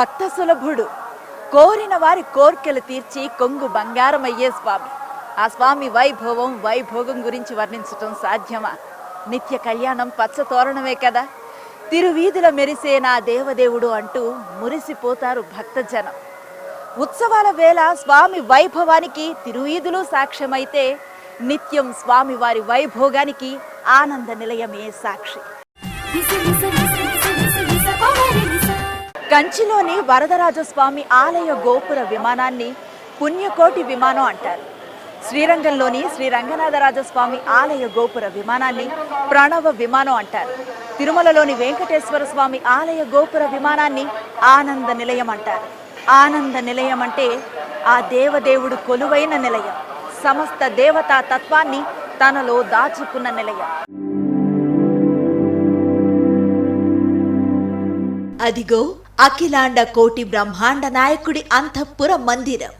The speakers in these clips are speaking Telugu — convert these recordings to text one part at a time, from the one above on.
భక్త సులభుడు కోరిన వారి కోర్కెలు తీర్చి కొంగు బంగారమయ్యే స్వామి. ఆ స్వామి వైభవం వైభోగం గురించి వర్ణించటం సాధ్యమా? నిత్య కళ్యాణం పచ్చ తోరణమే కదా? తిరువీధుల మెరిసే నా దేవదేవుడు అంటూ మురిసిపోతారు భక్తజనం. ఉత్సవాల వేళ స్వామి వైభవానికి తిరువీధులు సాక్ష్యమైతే నిత్యం స్వామి వారి వైభోగానికి ఆనంద నిలయమే సాక్షి. కంచిలోని వరదరాజస్వామి ఆలయ గోపుర విమానాన్ని పుణ్యకోటి విమానం అంటారు. శ్రీరంగంలోని శ్రీ రంగనాథరాజస్వామి ఆలయ గోపుర విమానాన్ని ప్రణవ విమానం అంటారు. తిరుమలలోని వెంకటేశ్వర స్వామి ఆలయ గోపుర విమానాన్ని ఆనంద నిలయం అంటారు. ఆనంద నిలయం అంటే ఆ దేవదేవుడు కొలువైన నిలయం. సమస్త దేవతా తత్వాన్ని తనలో దాచుకున్న నిలయం. అదిగో అఖిలాండ కోటి బ్రహ్మాండ నాయకుడి అంతఃపుర మందిరం.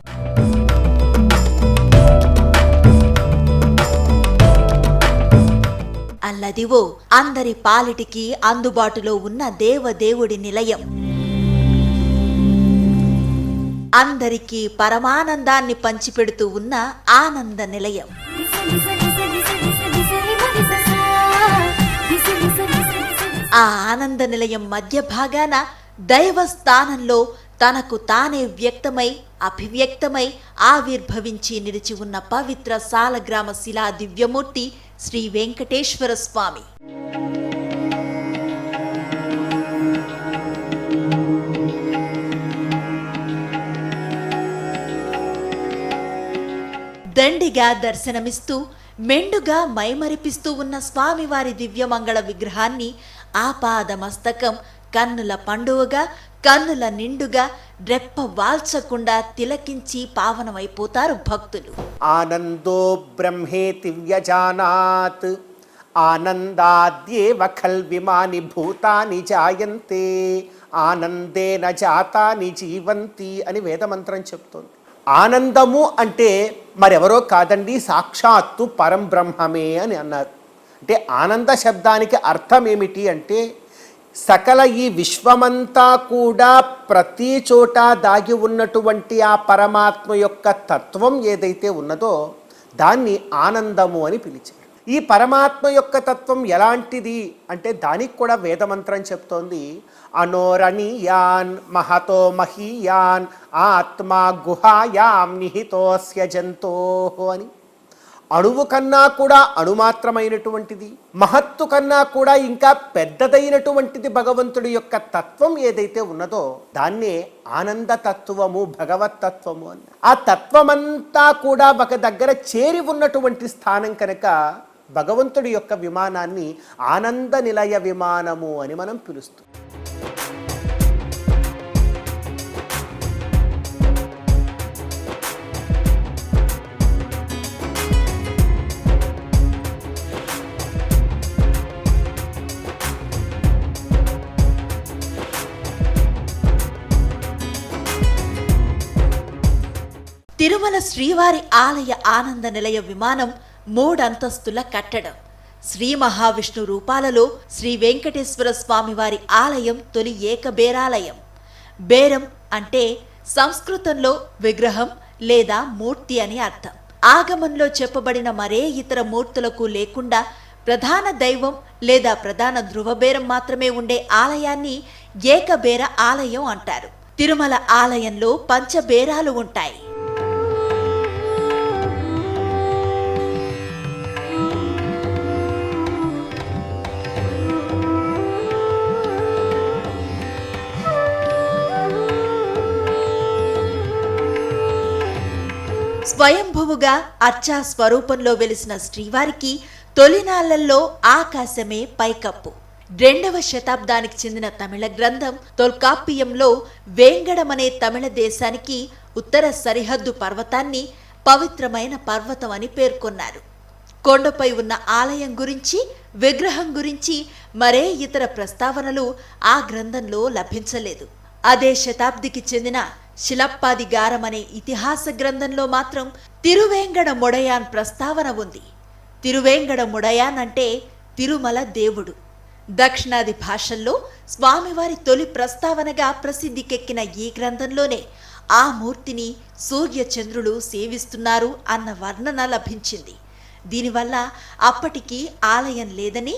అల్లదివో అందరి పాలిటికి అందుబాటులో ఉన్న దేవదేవుడి నిలయం. అందరికీ పరమానందాన్ని పంచిపెడుతూ ఉన్న ఆనంద నిలయం. ఆ ఆనంద నిలయం మధ్య భాగాన దైవ స్థానంలో తనకు తానే వ్యక్తమై అభివ్యక్తమై ఆవిర్భవించి నిలిచి ఉన్న పవిత్ర సాలగ్రామ శిలా దివ్యమూర్తి శ్రీ వెంకటేశ్వర స్వామి. దండిగా దర్శనమిస్తూ మెండుగా మైమరిపిస్తూ ఉన్న స్వామివారి దివ్యమంగళ విగ్రహాన్ని ఆపాదమస్తకం కన్నుల పండువగా కన్నుల నిండుగా రెప్ప వాల్చకుండా తిలకించి పావనమైపోతారు భక్తులు. ఆనందో బ్రహ్మేతి వ్యజానాత్ ఆనందాద్యేవ ఖల్విమాని భూతాని జాయంతే ఆనందేన జాతాని జీవంతి అని వేదమంత్రం చెప్తోంది. ఆనందము అంటే మరెవరో కాదండి సాక్షాత్తు పరం బ్రహ్మమే అని అన్నారు. అంటే ఆనంద శబ్దానికి అర్థం ఏమిటి అంటే సకల ఈ విశ్వమంతా కూడా ప్రతి చోట దాగి ఉన్నటువంటి ఆ పరమాత్మ యొక్క తత్వం ఏదైతే ఉన్నదో దాన్ని ఆనందము అని పిలిచారు. ఈ పరమాత్మ యొక్క తత్వం ఎలాంటిది? అంటే దానికి కూడా వేదమంత్రం చెప్తోంది. అనోరణీయాన్ మహతో మహీయాన్ ఆత్మా గుహాయాం నిహితోస్య జంతో అని. అణువు కన్నా కూడా అణుమాత్రమైనటువంటిది మహత్తు కన్నా కూడా ఇంకా పెద్దదైనటువంటిది భగవంతుడి యొక్క తత్వం ఏదైతే ఉన్నదో దాన్నే ఆనంద తత్వము భగవత్ అని ఆ తత్వమంతా కూడా ఒక దగ్గర చేరి ఉన్నటువంటి స్థానం కనుక భగవంతుడి యొక్క విమానాన్ని ఆనంద నిలయ విమానము అని మనం పిలుస్తాం తిరుమల శ్రీవారి ఆలయ ఆనంద నిలయ విమానం మూడంతస్తుల కట్టడం. శ్రీ మహావిష్ణు రూపాలలో శ్రీ వెంకటేశ్వర స్వామివారి ఆలయం తొలి ఏకబేరాలయం. బేరం అంటే సంస్కృతంలో విగ్రహం లేదా మూర్తి అని అర్థం. ఆగమంలో చెప్పబడిన మరే ఇతర మూర్తులకు లేకుండా ప్రధాన దైవం లేదా ప్రధాన ధృవబేరం మాత్రమే ఉండే ఆలయాన్ని ఏకబేర ఆలయం అంటారు. తిరుమల ఆలయంలో పంచబేరాలు ఉంటాయి. స్వయంభువుగా అర్చా స్వరూపంలో వెలిసిన శ్రీవారికి తొలినాళ్ళలో ఆకాశమే పైకప్పు. రెండవ శతాబ్దానికి చెందిన తమిళ గ్రంథం తొల్కాప్పియంలో వేంగడమనే తమిళ దేశానికి ఉత్తర సరిహద్దు పర్వతాన్ని పవిత్రమైన పర్వతం అని పేర్కొన్నారు. కొండపై ఉన్న ఆలయం గురించి విగ్రహం గురించి మరే ఇతర ప్రస్తావనలు ఆ గ్రంథంలో లభించలేదు. అదే శతాబ్దికి చెందిన శిలప్పాదిగారమనే ఇతిహాస గ్రంథంలో మాత్రం తిరువేంగడ మొడయాన్ ప్రస్తావన ఉంది. తిరువేంగడ మొడయాన్ అంటే తిరుమల దేవుడు. దక్షిణాది భాషల్లో స్వామివారి తొలి ప్రస్తావనగా ప్రసిద్ధికెక్కిన ఈ గ్రంథంలోనే ఆ మూర్తిని సూర్యచంద్రులు సేవిస్తున్నారు అన్న వర్ణన లభించింది. దీనివల్ల అప్పటికి ఆలయం లేదని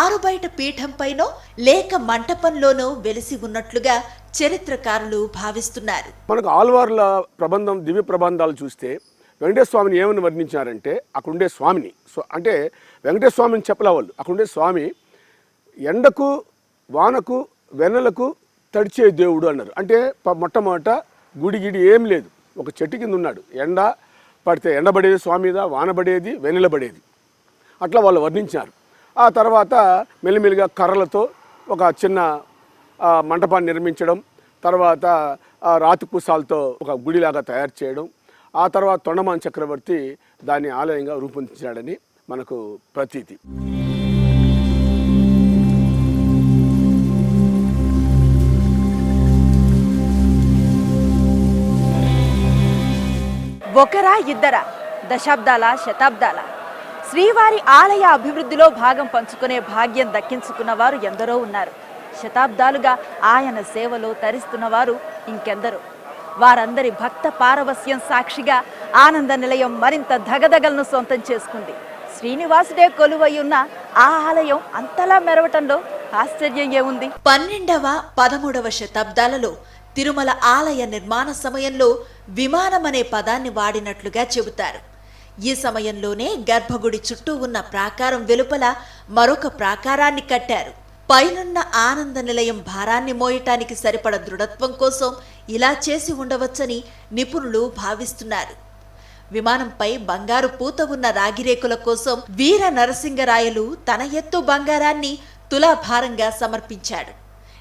ఆరుబయట పీఠంపైనో లేక మంటపంలోనో వెలిసి ఉన్నట్లుగా చరిత్రకారులు భావిస్తున్నారు. మనకు ఆల్వార్ల ప్రబంధం దివ్య ప్రబంధాలు చూస్తే వెంకటేశ్వర స్వామిని ఏమని వర్ణించారంటే అక్కడుండే స్వామిని. సో అంటే వెంకటేశ్వర స్వామిని చెప్పలే వాళ్ళు అక్కడుండే స్వామి ఎండకు వానకు వెన్నెలకు తడిచే దేవుడు అన్నారు. అంటే మొట్టమొదట గుడి గిడి ఏం లేదు. ఒక చెట్టు కింద ఉన్నాడు. ఎండ పడితే ఎండబడేది స్వామి మీద వానబడేది వెన్నెలబడేది అట్లా వాళ్ళు వర్ణించారు. ఆ తర్వాత మెల్లిమెల్లిగా కర్రలతో ఒక చిన్న మంటపాన్ని నిర్మించడం తర్వాత రాతి కూసాలతో ఒక గుడిలాగా తయారు చేయడం ఆ తర్వాత తొండమాన్ చక్రవర్తి దాన్ని ఆలయంగా రూపొందించాడని మనకు ప్రతీతి. ఒకరా ఇద్దరా దశాబ్దాల శతాబ్దాల? శ్రీవారి ఆలయ అభివృద్ధిలో భాగం పంచుకునే భాగ్యం దక్కించుకున్న వారు ఎందరో ఉన్నారు. శతాబ్దాలుగా ఆయన సేవలో తరిస్తున్నవారు ఇంకెందరో. వారందరి భక్త పారవస్యం సాక్షిగా ఆనంద నిలయం మరింత ధగధగలను సొంతం చేసుకుంది. శ్రీనివాసుడే కొలువై ఉన్న ఆ ఆలయం అంతలా మెరవటంలో ఆశ్చర్యం ఏముంది? పన్నెండవ పదమూడవ శతాబ్దాలలో తిరుమల ఆలయ నిర్మాణ సమయంలో విమానం అనే పదాన్ని వాడినట్లుగా చెబుతారు. ఈ సమయంలోనే గర్భగుడి చుట్టూ ఉన్న ప్రాకారం వెలుపల మరొక ప్రాకారాన్ని కట్టారు. పైనున్న ఆనంద నిలయం భారాన్ని మోయటానికి సరిపడ దృఢత్వం కోసం ఇలా చేసి ఉండవచ్చని నిపుణులు భావిస్తున్నారు. విమానంపై బంగారు పూత ఉన్న రాగిరేకుల కోసం వీర నరసింగరాయలు తన ఎత్తు బంగారాన్ని తులాభారంగా సమర్పించాడు.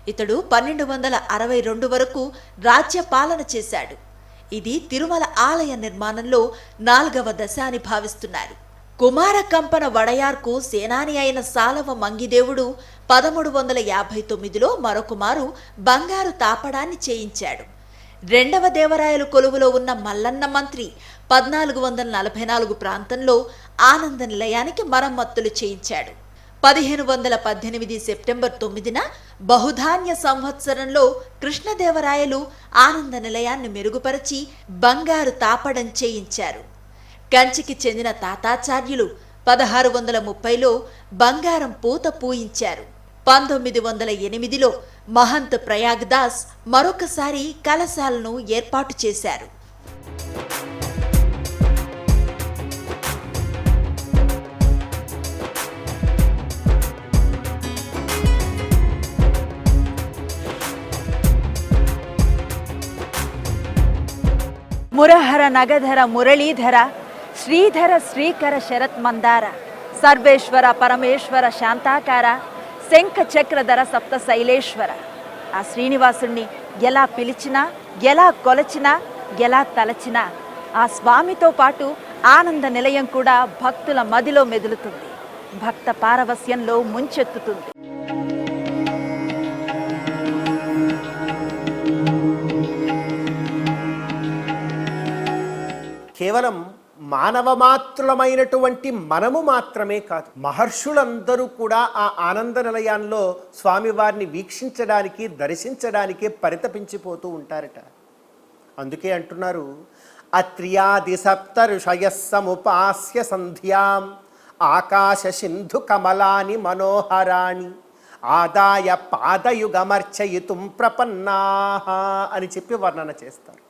ఇతడు పన్నెండు వందల అరవై రెండు వరకు రాజ్య పాలన చేశాడు. ఇది తిరుమల ఆలయ నిర్మాణంలో నాలుగవ దశ అని భావిస్తున్నారు. కుమార కంపన వడయార్కు సేనాని అయిన సాలవ మంగిదేవుడు పదమూడు వందల యాభై తొమ్మిదిలో మరొకమారు బంగారు తాపడాన్ని చేయించాడు. రెండవ దేవరాయలు కొలువులో ఉన్న మల్లన్న మంత్రి పద్నాలుగు వందల నలభై నాలుగు ప్రాంతంలో ఆనంద నిలయానికి మరమ్మత్తులు చేయించాడు. పదిహేను వందల పద్దెనిమిది సెప్టెంబర్ తొమ్మిదిన బహుధాన్య సంవత్సరంలో కృష్ణదేవరాయలు ఆనంద నిలయాన్ని మెరుగుపరిచి బంగారు తాపడం చేయించారు. కంచికి చెందిన తాతాచార్యులు పదహారు వందల ముప్పైలో బంగారం పూత పూయించారు. పంతొమ్మిది వందల ఎనిమిదిలో మహంత్ ప్రయాగ్ దాస్ మరొకసారి కలశాలను ఏర్పాటు చేశారు. మురహర నగధర మురళీధర శ్రీధర శ్రీకర శరత్ మందార సర్వేశ్వర పరమేశ్వర శాంతాకార శంఖ చక్రధర సప్త శైలేశ్వర ఆ శ్రీనివాసుణ్ణి ఎలా పిలిచినా ఎలా కొలచినా ఎలా తలచినా ఆ స్వామితో పాటు ఆనంద నిలయం కూడా భక్తుల మదిలో మెదులుతుంది భక్త పారవస్యంలో ముంచెత్తుతుంది కేవలం మానవమాత్రులమైనటువంటి మనము మాత్రమే కాదు మహర్షులందరూ కూడా ఆ ఆనంద నిలయంలో స్వామివారిని వీక్షించడానికి దర్శించడానికి పరితపించిపోతూ ఉంటారట. అందుకే అంటున్నారు అత్రియాది సప్త ఋషయ సముపాస్య సంధ్యాం ఆకాశ సింధు కమలాని మనోహరాణి ఆదాయ పాదయుగమర్చయితుం ప్రపన్నా అని చెప్పి వర్ణన చేస్తారు.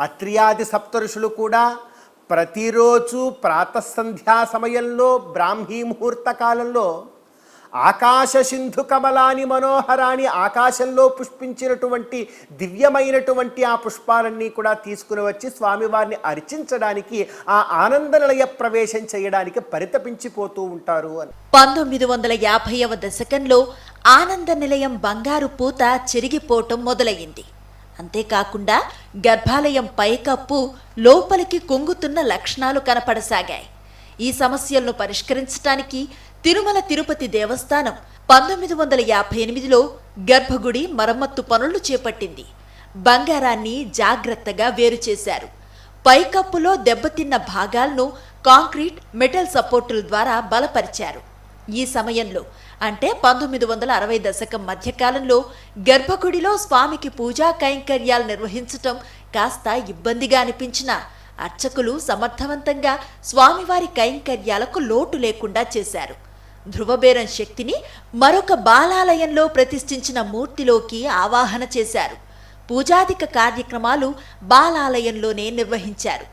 అత్రియాది సప్తరుషులు కూడా ప్రతిరోజు ప్రాతసంధ్యా సమయంలో బ్రాహ్మీ ముహూర్త కాలంలో ఆకాశ సింధు కమలాని మనోహరాని ఆకాశంలో పుష్పించినటువంటి దివ్యమైనటువంటి ఆ పుష్పాలన్నీ కూడా తీసుకుని వచ్చి స్వామివారిని అర్చించడానికి ఆ ఆనంద నిలయ ప్రవేశం చేయడానికి పరితపించిపోతూ ఉంటారు అని. పంతొమ్మిది వందల యాభైవ దశకంలో ఆనంద నిలయం బంగారు పూత చెరిగిపోవటం మొదలయ్యింది. అంతేకాకుండా గర్భాలయం పైకప్పు లోపలికి కుంగుతున్న లక్షణాలు కనపడసాగాయి. ఈ సమస్యలను పరిష్కరించడానికి తిరుమల తిరుపతి దేవస్థానం పంతొమ్మిది వందల యాభై ఎనిమిదిలో గర్భగుడి మరమ్మత్తు పనులు చేపట్టింది. బంగారాన్ని జాగ్రత్తగా వేరు చేశారు. పైకప్పులో దెబ్బతిన్న భాగాలను కాంక్రీట్ మెటల్ సపోర్టుల ద్వారా బలపరిచారు. ఈ సమయంలో అంటే పంతొమ్మిది వందల అరవై దశకం మధ్యకాలంలో గర్భగుడిలో స్వామికి పూజా కైంకర్యాలు నిర్వహించటం కాస్త ఇబ్బందిగా అనిపించిన అర్చకులు సమర్థవంతంగా స్వామివారి కైంకర్యాలకు లోటు లేకుండా చేశారు. ధ్రువబేరం శక్తిని మరొక బాలాలయంలో ప్రతిష్ఠించిన మూర్తిలోకి ఆవాహన చేశారు. పూజాదిక కార్యక్రమాలు బాలాలయంలోనే నిర్వహించారు.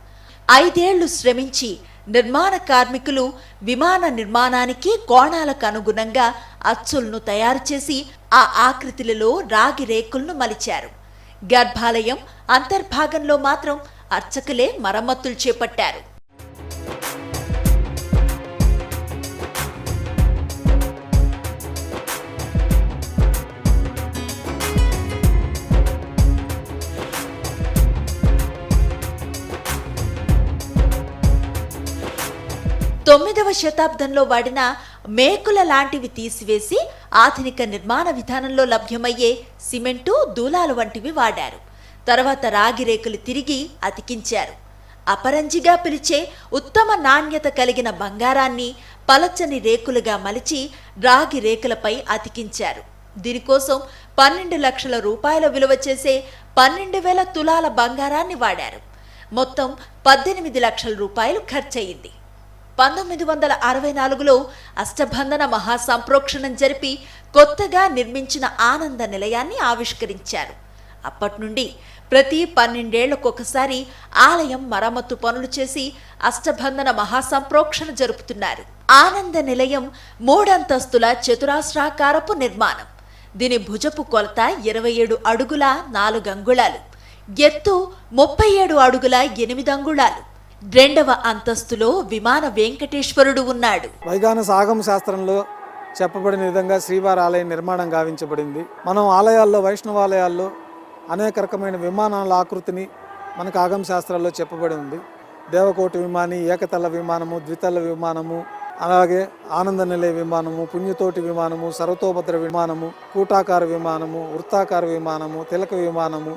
ఐదేళ్ళు శ్రమించి నిర్మాణ కార్మికులు విమాన నిర్మాణానికి కోణాలకు అనుగుణంగా అచ్చులను తయారు చేసి ఆ ఆకృతులలో రాగి రేకులను మలిచారు. గర్భాలయం అంతర్భాగంలో మాత్రం అర్చకులే మరమ్మతులు చేపట్టారు. శతాబ్దంలో వాడిన మేకుల లాంటివి తీసివేసి ఆధునిక నిర్మాణ విధానంలో లభ్యమయ్యే సిమెంటు దూలాలు వంటివి వాడారు. తర్వాత రాగి రేకులు తిరిగి అతికించారు. అపరంజిగా పిలిచే ఉత్తమ నాణ్యత కలిగిన బంగారాన్ని పలచని రేకులుగా మలిచి రాగి రేకులపై అతికించారు. దీనికోసం పన్నెండు లక్షల రూపాయల విలువ చేసే పన్నెండు వేల తులాల బంగారాన్ని వాడారు. మొత్తం పద్దెనిమిది లక్షల రూపాయలు ఖర్చయింది. పంతొమ్మిది వందల అరవై నాలుగులో అష్టబంధన మహాసంప్రోక్షణం జరిపి కొత్తగా నిర్మించిన ఆనంద నిలయాన్ని ఆవిష్కరించారు. అప్పటి నుండి ప్రతి పన్నెండేళ్ళకొకసారి ఆలయం మరమ్మతు పనులు చేసి అష్టబంధన మహాసంప్రోక్షణ జరుపుతున్నారు. ఆనంద నిలయం మూడంతస్తుల చతురాస్రాకారపు నిర్మాణం. దీని భుజపు కొలత ఇరవై ఏడు అడుగుల నాలుగు అంగుళాలు ఎత్తు ముప్పై ఏడు అడుగుల ఎనిమిది అంగుళాలు రెండవ అంతస్తులో విమాన వెంకటేశ్వరుడు ఉన్నాడు. వైగానస ఆగమ శాస్త్రంలో చెప్పబడిన విధంగా శ్రీవారి ఆలయం నిర్మాణం గావించబడింది. మనం ఆలయాల్లో వైష్ణవాలయాల్లో అనేక రకమైన విమానాల ఆకృతిని మనకు ఆగమ శాస్త్రాల్లో చెప్పబడి ఉంది. దేవకోటి విమాని ఏకతల విమానము ద్వితల విమానము అలాగే ఆనంద నిలయ విమానము పుణ్యతోటి విమానము సర్వతోభద్ర విమానము కూటాకార విమానము వృత్తాకార విమానము తిలక విమానము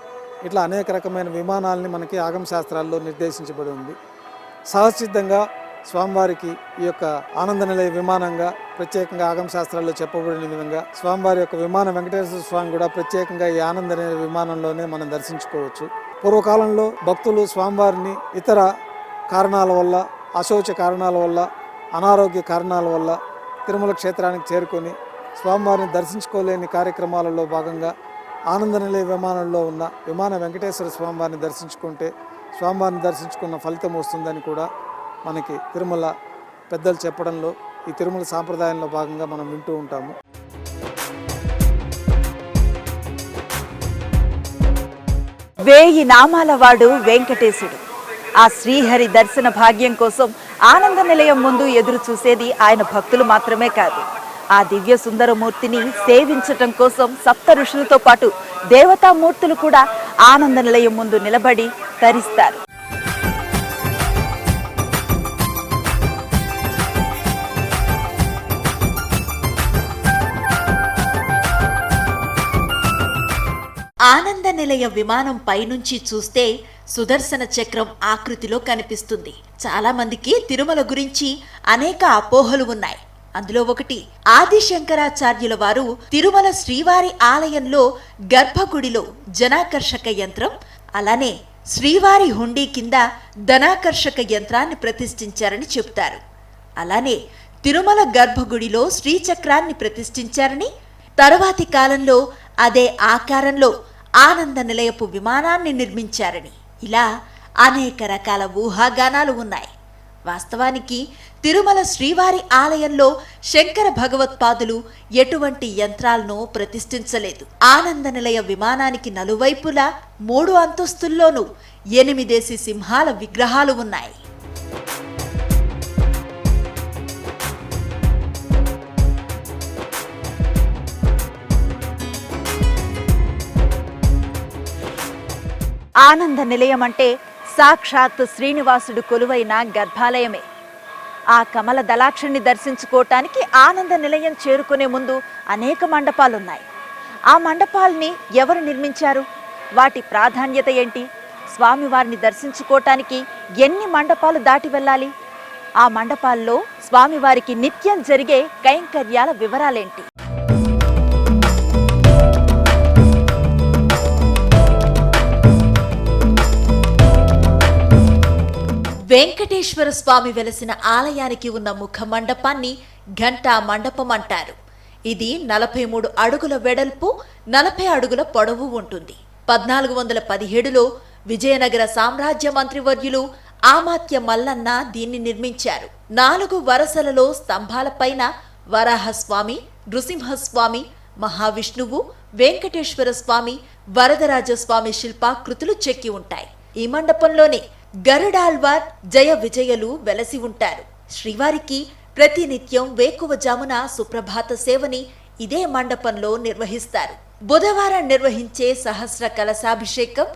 ఇట్లా అనేక రకమైన విమానాలని మనకి ఆగమ శాస్త్రాల్లో నిర్దేశించబడి ఉంది. సహసిద్ధంగా స్వామివారికి ఈ యొక్క ఆనంద నిలయ విమానంగా ప్రత్యేకంగా ఆగమ శాస్త్రాల్లో చెప్పబడిన విధంగా స్వామివారి యొక్క విమాన వెంకటేశ్వర స్వామి కూడా ప్రత్యేకంగా ఈ ఆనంద నిలయ విమానంలోనే మనం దర్శించుకోవచ్చు. పూర్వకాలంలో భక్తులు స్వామివారిని ఇతర కారణాల వల్ల అశౌచ కారణాల వల్ల అనారోగ్య కారణాల వల్ల తిరుమల క్షేత్రానికి చేరుకొని స్వామివారిని దర్శించుకోలేని కార్యక్రమాలలో భాగంగా ఆనంద నిలయ విమానంలో ఉన్న విమాన వెంకటేశ్వర స్వామివారిని దర్శించుకుంటే స్వామివారిని దర్శించుకున్న ఫలితం వస్తుందని కూడా మనకి తిరుమల పెద్దలు చెప్పడంలో ఈ తిరుమల సాంప్రదాయంలో భాగంగా మనం వింటూ ఉంటాము. వేయి నామాల వాడు వెంకటేశుడు. ఆ శ్రీహరి దర్శన భాగ్యం కోసం ఆనంద నిలయం ముందు ఎదురు చూసేది ఆయన భక్తులు మాత్రమే కాదు. ఆ దివ్య సుందరమూర్తిని సేవించటం కోసం సప్త ఋషులతో పాటు దేవతామూర్తులు కూడా ఆనంద నిలయం ముందు నిలబడి తరిస్తారు. ఆనంద నిలయ విమానం పైనుంచి చూస్తే సుదర్శన చక్రం ఆకృతిలో కనిపిస్తుంది. చాలా మందికి తిరుమల గురించి అనేక అపోహలు ఉన్నాయి. అందులో ఒకటి ఆదిశంకరాచార్యుల వారు తిరుమల శ్రీవారి ఆలయంలో గర్భగుడిలో జనాకర్షక యంత్రం అలానే శ్రీవారి హుండీ కింద ధనాకర్షక యంత్రాన్ని ప్రతిష్ఠించారని చెబుతారు. అలానే తిరుమల గర్భగుడిలో శ్రీచక్రాన్ని ప్రతిష్ఠించారని తరువాతి కాలంలో అదే ఆకారంలో ఆనంద నిలయపు విమానాన్ని నిర్మించారని. ఇలా అనేక రకాల ఊహాగానాలు ఉన్నాయి. వాస్తవానికి తిరుమల శ్రీవారి ఆలయంలో శంకర భగవత్పాదులు ఎటువంటి యంత్రాలను ప్రతిష్ఠించలేదు. ఆనంద నిలయ విమానానికి నలువైపులా మూడు అంతస్తుల్లోనూ ఎనిమిదేసి సింహాల విగ్రహాలు ఉన్నాయి. ఆనంద నిలయం అంటే సాక్షాత్ శ్రీనివాసుడు కొలువైన గర్భాలయమే. ఆ కమల దళాక్షిని దర్శించుకోవటానికి ఆనంద నిలయం చేరుకునే ముందు అనేక మండపాలున్నాయి. ఆ మండపాల్ని ఎవరు నిర్మించారు? వాటి ప్రాధాన్యత ఏంటి? స్వామివారిని దర్శించుకోవటానికి ఎన్ని మండపాలు దాటి వెళ్ళాలి? ఆ మండపాల్లో స్వామివారికి నిత్యం జరిగే కైంకర్యాల వివరాలేంటి? వెంకటేశ్వర స్వామి వెలసిన ఆలయానికి ఉన్న ముఖ మండపాన్ని ఘంటా మండపం అంటారు. ఇది నలభై మూడు అడుగుల వెడల్పు నలభై అడుగుల పొడవు ఉంటుంది. పద్నాలుగు వందల పదిహేడులో విజయనగర సామ్రాజ్య మంత్రివర్యులు ఆమాత్య మల్లన్న దీన్ని నిర్మించారు. నాలుగు వరసలలో స్తంభాలపైన వరాహస్వామి నృసింహస్వామి మహావిష్ణువు వెంకటేశ్వర స్వామి వరదరాజస్వామి శిల్పాకృతులు చెక్కి ఉంటాయి. ఈ మండపంలోనే గరుడాల్వార్ జయ విజయలు వెలసి ఉంటారు. శ్రీవారికి ప్రతినిత్యం వేకువజామున సుప్రభాత సేవని ఇదే మండపంలో నిర్వహిస్తారు. బుధవారం నిర్వహించే సహస్ర కలశాభిషేకం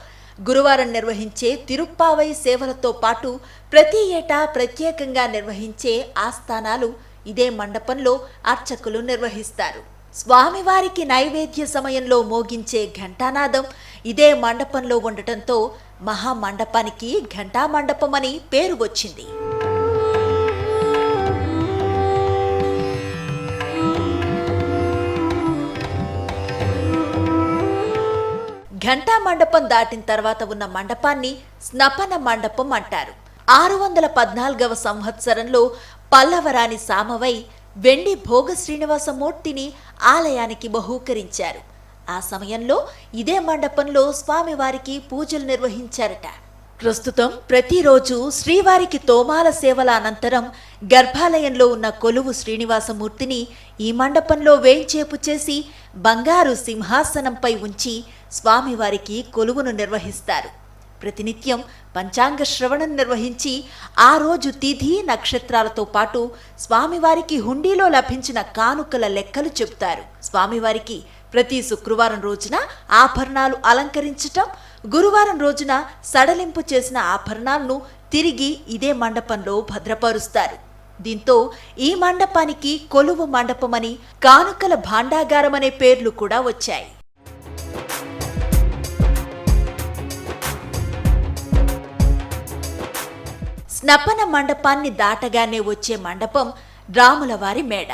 గురువారం నిర్వహించే తిరుప్పావై సేవలతో పాటు ప్రతి ఏటా ప్రత్యేకంగా నిర్వహించే ఆస్థానాలు ఇదే మండపంలో అర్చకులు నిర్వహిస్తారు. స్వామివారికి నైవేద్య సమయంలో మోగించే ఘంటానాదం ఇదే మండపంలో ఉండటంతో మహామండపానికి ఘంటా మండపం అని పేరు వచ్చింది. ఘంటా మండపం దాటిన తర్వాత ఉన్న మండపాన్ని స్నపన మండపం అంటారు. ఆరు వందల పద్నాలుగవ సంవత్సరంలో పల్లవరాని సామవై వెండి భోగ శ్రీనివాసమూర్తిని ఆలయానికి బహూకరించారు. ఆ సమయంలో ఇదే మండపంలో స్వామివారికి పూజలు నిర్వహించారట. ప్రస్తుతం ప్రతిరోజు శ్రీవారికి తోమాల సేవల అనంతరం గర్భాలయంలో ఉన్న కొలువు శ్రీనివాసమూర్తిని ఈ మండపంలో వేంచేపు చేసి బంగారు సింహాసనంపై ఉంచి స్వామివారికి కొలువును నిర్వహిస్తారు. ప్రతినిత్యం పంచాంగ శ్రవణం నిర్వహించి ఆ రోజు తిథి నక్షత్రాలతో పాటు స్వామివారికి హుండీలో లభించిన కానుకల లెక్కలు చెబుతారు. స్వామివారికి ప్రతి శుక్రవారం రోజున ఆభరణాలు అలంకరించటం గురువారం రోజున సడలింపు చేసిన ఆభరణాలను తిరిగి ఇదే మండపంలో భద్రపరుస్తారు. దీంతో ఈ మండపానికి కొలువు మండపమని కానుకల భాండాగారం అనే పేర్లు కూడా వచ్చాయి. స్నపన మండపాన్ని దాటగానే వచ్చే మండపం రాములవారి మేడ.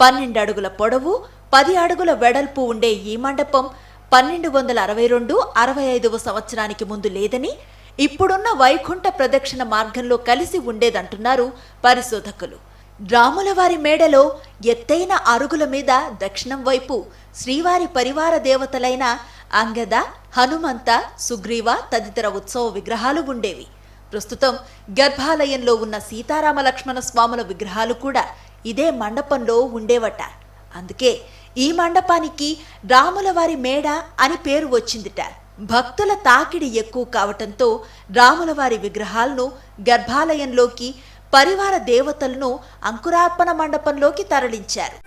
పన్నెండు అడుగుల పొడవు పది అడుగుల వెడల్పు ఉండే ఈ మండపం పన్నెండు వందల అరవై రెండు అరవై ఐదవ సంవత్సరానికి ముందు లేదని ఇప్పుడున్న వైకుంఠ ప్రదక్షిణ మార్గంలో కలిసి ఉండేదంటున్నారు పరిశోధకులు. రాములవారి మేడలో ఎత్తైన అరుగుల మీద దక్షిణం వైపు శ్రీవారి పరివార దేవతలైన అంగద హనుమంత సుగ్రీవ తదితర ఉత్సవ విగ్రహాలు ఉండేవి. ప్రస్తుతం గర్భాలయంలో ఉన్న సీతారామ లక్ష్మణ స్వాముల విగ్రహాలు కూడా ఇదే మండపంలో ఉండేవట. అందుకే ఈ మండపానికి రాములవారి మేడ అని పేరు వచ్చిందిట. భక్తుల తాకిడి ఎక్కువ కావటంతో రాములవారి విగ్రహాలను గర్భాలయంలోకి పరివార దేవతలను అంకురార్పణ మండపంలోకి తరలించారు.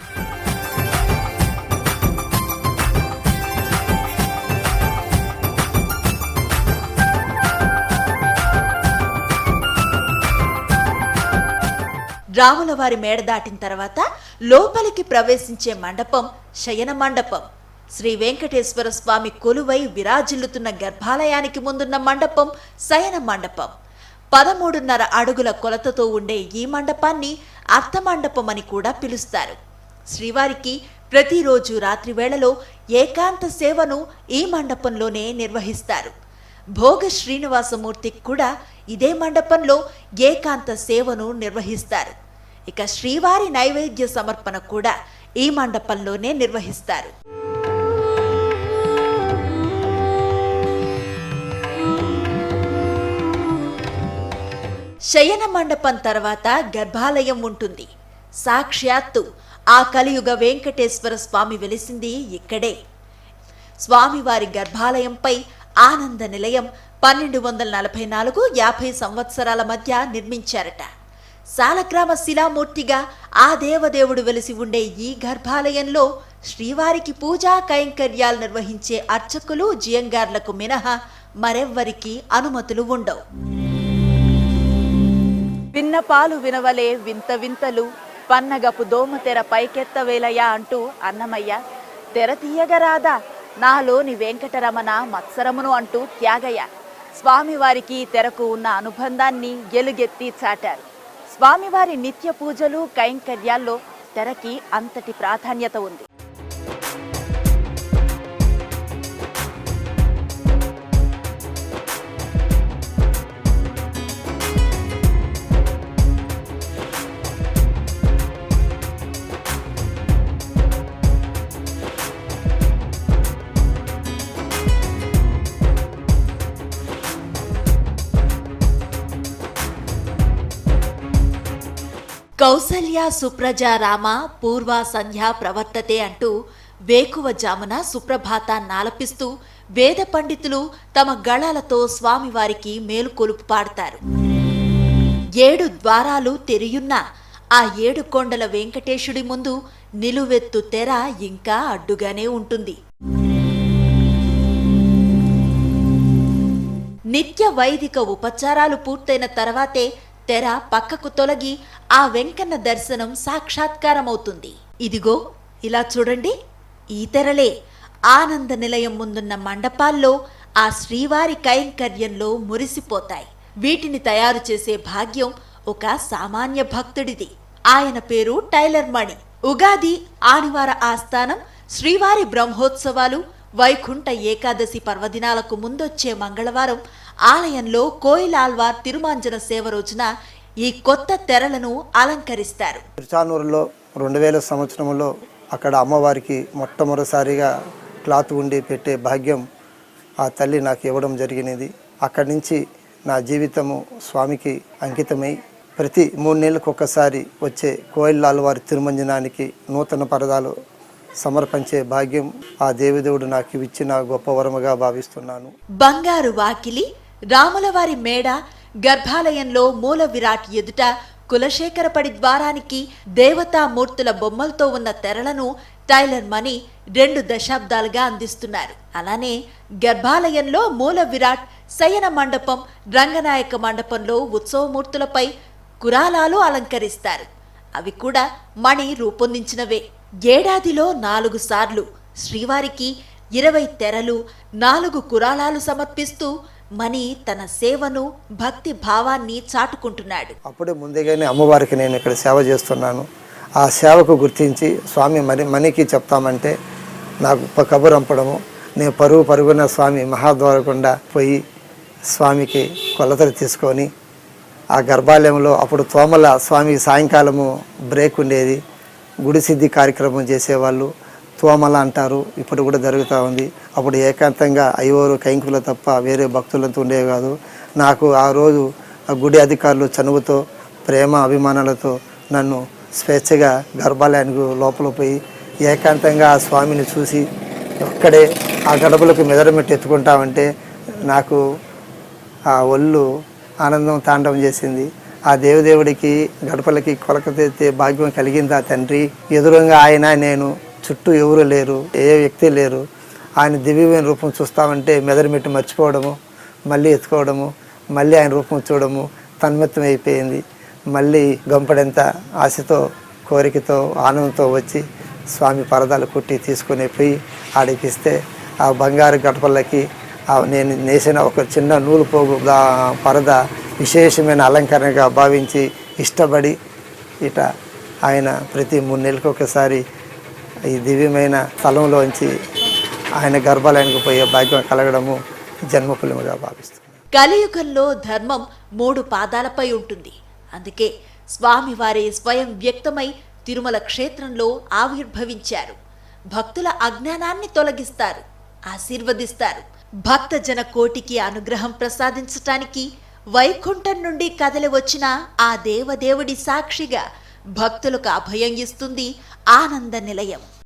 రాములవారి మేడ దాటిన తర్వాత లోపలికి ప్రవేశించే మండపం శయన మండపం. శ్రీ వెంకటేశ్వర స్వామి కొలువై విరాజిల్లుతున్న గర్భాలయానికి ముందున్న మండపం శయన మండపం. పదమూడున్నర అడుగుల కొలతతో ఉండే ఈ మండపాన్ని అర్థమండపం అని కూడా పిలుస్తారు. శ్రీవారికి ప్రతిరోజు రాత్రి వేళలో ఏకాంత సేవను ఈ మండపంలోనే నిర్వహిస్తారు. భోగ శ్రీనివాసమూర్తికి కూడా ఇదే మండపంలో ఏకాంత సేవను నిర్వహిస్తారు. ఇక శ్రీవారి నైవేద్య సమర్పణ కూడా ఈ మండపంలోనే నిర్వహిస్తారు. శయన మండపం తర్వాత గర్భాలయం ఉంటుంది. సాక్షాత్తు ఆ కలియుగ వెంకటేశ్వర స్వామి వెలిసింది ఇక్కడే. స్వామివారి గర్భాలయంపై ఆనంద నిలయం పన్నెండు వందల నలభై నాలుగు యాభై సంవత్సరాల మధ్య నిర్మించారట. సాలగ్రామ శిలామూర్తిగా ఆ దేవదేవుడు వెలిసి ఉండే ఈ గర్భాలయంలో శ్రీవారికి పూజా కైంకర్యాలు నిర్వహించే అర్చకులు జియంగార్లకు మినహా మరెవ్వరికి అనుమతులు ఉండవు. విన్నపాలు వినవలే వింత వింతలు పన్నగపు దోమ తెర పైకెత్తవేలయ్యా అంటూ అన్నమయ్య తెర తీయగరాదా నాలోని వెంకటరమణ మత్సరమును అంటూ త్యాగయ్య స్వామివారికి తెరకు ఉన్న అనుబంధాన్ని గెలుగెత్తి చాటారు. స్వామివారి నిత్య పూజలు కైంకర్యాల్లో తెరకి అంతటి ప్రాధాన్యత ఉంది. కౌసల్య సుప్రజ రామ పూర్వ సంధ్య ప్రవర్తతే అంటూ వేకువ జామున సుప్రభాతాన్నాలపిస్తూ వేద పండితులు తమ గళాలతో స్వామివారికి మేలుకొలుపు పాడతారు. ఏడు ద్వారాలు తెరియున్న ఆ ఏడు కొండల వెంకటేశుడి ముందు నిలువెత్తు తెర ఇంకా అడ్డుగానే ఉంటుంది. నిత్య వైదిక ఉపచారాలు పూర్తయిన తర్వాతే తెర పక్కకు తొలగి ఆ వెంకన్న దర్శనం సాక్షాత్కారమవుతుంది. ఇదిగో ఇలా చూడండి ఈ తెరలే. ఆనంద నిలయం ముందున్న మండపాల్లో ఆ శ్రీవారి కైంకర్యంలో మురిసిపోతాయి. వీటిని తయారు చేసే భాగ్యం ఒక సామాన్య భక్తుడిది. ఆయన పేరు టైలర్ మణి. ఉగాది ఆదివార ఆస్థానం శ్రీవారి బ్రహ్మోత్సవాలు వైకుంఠ ఏకాదశి పర్వదినాలకు ముందొచ్చే మంగళవారం ఆలయంలో కోయిలాల్వార్ తిరుమాంజన సేవ రోజున ఈ కొత్త తెరలను అలంకరిస్తారు. తిరుచానూరులో రెండు వేల సంవత్సరంలో అక్కడ అమ్మవారికి మొట్టమొదటిసారిగా క్లాత్ ఉండి పెట్టే భాగ్యం ఆ తల్లి నాకు ఇవ్వడం జరిగినది. అక్కడి నుంచి నా జీవితము స్వామికి అంకితమై ప్రతి మూడు నెలలకు ఒకసారి వచ్చే కోయిల్లాల్ వారి తిరుమంజనానికి నూతన పరదాలు సమర్పించే భాగ్యం ఆ దేవదేవుడు నాకు ఇచ్చిన గొప్ప వరముగా భావిస్తున్నాను. బంగారు వాకిలి రాములవారి మేడ గర్భాలయంలో మూల విరాట్ ఎదుట కులశేఖరపడి ద్వారానికి దేవతామూర్తుల బొమ్మలతో ఉన్న తెరలను టైలర్ మణి రెండు దశాబ్దాలుగా అందిస్తున్నారు. అలానే గర్భాలయంలో మూల విరాట్ శయన మండపం రంగనాయక మండపంలో ఉత్సవమూర్తులపై కురాలాలు అలంకరిస్తారు. అవి కూడా మణి రూపొందించినవే. ఏడాదిలో నాలుగు సార్లు శ్రీవారికి ఇరవై తెరలు నాలుగు కురాలాలు సమర్పిస్తూ మణి తన సేవను భక్తి భావాన్ని చాటుకుంటున్నాడు. అప్పుడే ముందుగానే అమ్మవారికి నేను ఇక్కడ సేవ చేస్తున్నాను. ఆ సేవకు గుర్తించి స్వామి మరి మణికి చెప్తామంటే నాకు కబురంపడము కబురు అంపడము నేను పరుగు పరుగున స్వామి మహాద్వారకుండా పోయి స్వామికి కొలతలు తీసుకొని ఆ గర్భాలయంలో అప్పుడు తోమల స్వామి సాయంకాలము బ్రేక్ ఉండేది. గుడి సిద్ధి కార్యక్రమం చేసేవాళ్ళు. తోమల అంటారు. ఇప్పుడు కూడా జరుగుతూ ఉంది. అప్పుడు ఏకాంతంగా అయ్యవారు కైంకులు తప్ప వేరే భక్తులతో ఉండేవి కాదు. నాకు ఆ రోజు ఆ గుడి అధికారులు చనువుతో ప్రేమ అభిమానాలతో నన్ను స్వేచ్ఛగా గర్భాలయానికి లోపల పోయి ఏకాంతంగా ఆ స్వామిని చూసి ఒక్కడే ఆ గడపలకు మెదడమెట్టి ఎత్తుకుంటామంటే నాకు ఆ ఒళ్ళు ఆనందం తాండవం చేసింది. ఆ దేవదేవుడికి గడపలకి కొలకతెత్తే భాగ్యం కలిగింది ఆ తండ్రి? ఎదురుగా ఆయన నేను చుట్టూ ఎవరు లేరు ఏ వ్యక్తి లేరు. ఆయన దివ్యమైన రూపం చూస్తామంటే మెదడుమెట్టి మర్చిపోవడము మళ్ళీ ఎత్తుకోవడము మళ్ళీ ఆయన రూపం చూడడము తన్మత్తం అయిపోయింది. మళ్ళీ గంపడెంత ఆశతో కోరికతో ఆనందంతో వచ్చి స్వామి పరదాలు కుట్టి తీసుకుని పోయి ఆడికిస్తే ఆ బంగారు గడపలకి ఆ నేను నేసిన ఒక చిన్న నూలు పోగు పరద విశేషమైన అలంకరణగా భావించి ఇష్టపడి ఇట ఆయన ప్రతి మూడు నెలలకు ఒకసారి ఈ దివ్యమైన స్థలంలోంచి ఆయన గర్భాలయానికి పోయే భాగ్యం కలగడము జన్మఫలముగా భావిస్తుంది కలియుగంలో ధర్మం మూడు పాదాలపై ఉంటుంది. అందుకే స్వామివారే స్వయం వ్యక్తమై తిరుమల క్షేత్రంలో ఆవిర్భవించారు. భక్తుల అజ్ఞానాన్ని తొలగిస్తారు ఆశీర్వదిస్తారు. భక్తజన కోటికి అనుగ్రహం ప్రసాదించటానికి వైకుంఠం నుండి కదలి వచ్చిన ఆ దేవదేవుడి సాక్షిగా భక్తులకు అభయం ఇస్తుంది ఆనంద నిలయం.